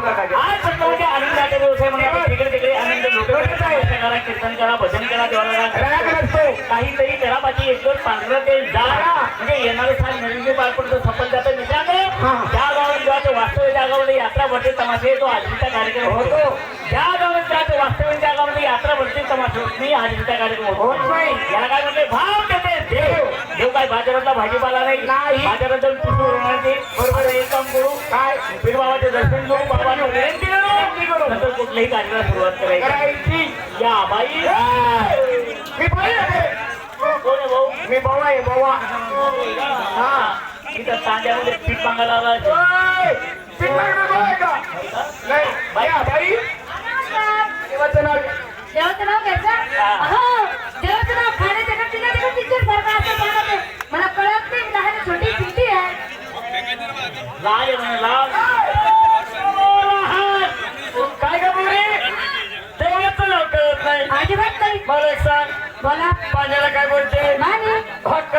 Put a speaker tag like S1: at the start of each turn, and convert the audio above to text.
S1: म्हणजे आनंदाचा दिवस आहे तिकडे तिकडे आनंद करा कीर्तन करा भजन करा देवाला काहीतरी करा बाकी एक दोन पांढरं ते जाळा. म्हणजे येणारे साल नरेंद्र बाळपूरचं सफल जातं.
S2: मित्रांकडे
S1: त्या गावात जातो वास्तव्य जागामध्ये यात्रा भरते तमाशे तो आजीचा कार्यक्रम
S2: होतो.
S1: ज्या गावात जातो वास्तव्य जागामध्ये यात्रा भरते तमाशे होत. नाही आजीचा कार्यक्रम
S2: होतो.
S1: याला काय म्हणते भाव बाजारातला भाजीपाला नाही.
S2: नाही.
S1: बाजारात जाऊन उडवणार ते? बरोबर एक काम करू. काय? पीर बाबाचे दर्शन करू बाबाने विनंती करू. नंतर कुठल्याही कार्याला सुरुवात करायची या बाई.
S2: मी बाई आहे.
S1: कोण आहे भाऊ?
S2: मी बाबा आहे बाबा
S1: हा. तांड्यामध्ये पीठ मागायला आला
S2: का? नाही. बाई. बाई. देवाचं नाव
S3: देवाचं नाव घ्यायचं?
S1: लाल म्हणे लाल.
S2: काय का बोरे
S1: देवाचं नाव कळत नाही.
S3: अजिबात नाही.
S1: मला एक सांग.
S3: बोला.
S1: पाण्याला काय बोलते?
S3: माने
S1: हक